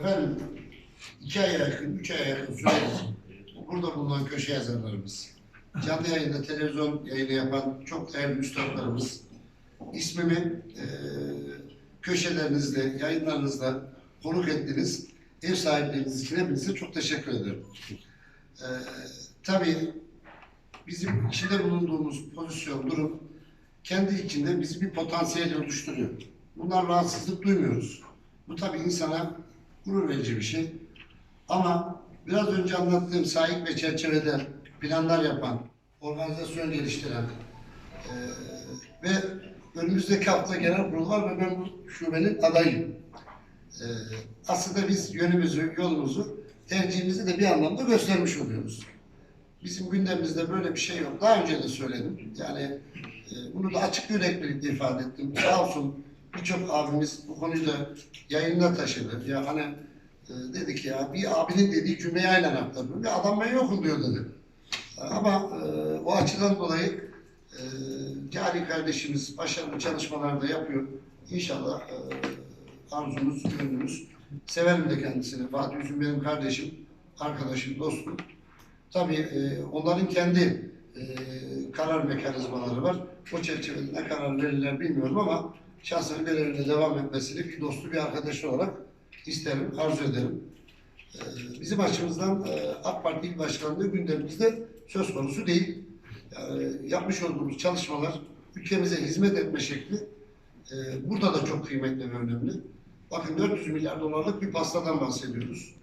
Efendim, iki aya yakın, üç aya yakın süredir burada bulunan köşe yazarlarımız, canlı yayında televizyon yayını yapan çok değerli üstadlarımız, ismimi e, köşelerinizde, yayınlarınızda konuk ettiğiniz ev sahipleriniz için çok teşekkür ederim. E, tabii bizim içinde bulunduğumuz pozisyon, durum kendi içinde bizi bir potansiyel oluşturuyor. Bundan rahatsızlık duymuyoruz. Bu tabii insana gurur verici bir şey. Ama biraz önce anlattığım sahip ve çerçevede planlar yapan, organizasyon geliştiren eee, ve önümüzdeki hafta genel kurulu var ve ben bu şubenin adayım. Eee, aslında biz yönümüzü, yolumuzu, tercihimizi de bir anlamda göstermiş oluyoruz. Bizim gündemimizde böyle bir şey yok. Daha önce de söyledim. Yani e, bunu da açık yüreklilikle ifade ettim. Sağ olsun birçok abimiz bu konuyu da yayında taşıdı. Ya hani e, dedi ki ya bir abinin dediği cümleyi aynen aktarıyor. Bir adam ben yokum diyor dedi. Ama e, o açıdan dolayı e, Cari kardeşimiz başarılı çalışmalar da yapıyor. İnşallah e, arzumuz, gönlümüz. Severim de kendisini. Fatih Üzüm benim kardeşim, arkadaşım, dostum. Tabii e, onların kendi e, karar mekanizmaları var. O çerçevede ne karar verirler bilmiyorum ama şahsen görevine devam etmesini dostu, bir arkadaşı olarak isterim, arzu ederim. E, bizim açımızdan e, AK Parti İl Başkanlığı gündemimizde söz konusu değil. Yani yapmış olduğumuz çalışmalar ülkemize hizmet etme şekli e, burada da çok kıymetli ve önemli. Bakın 400 milyar dolarlık bir pastadan bahsediyoruz.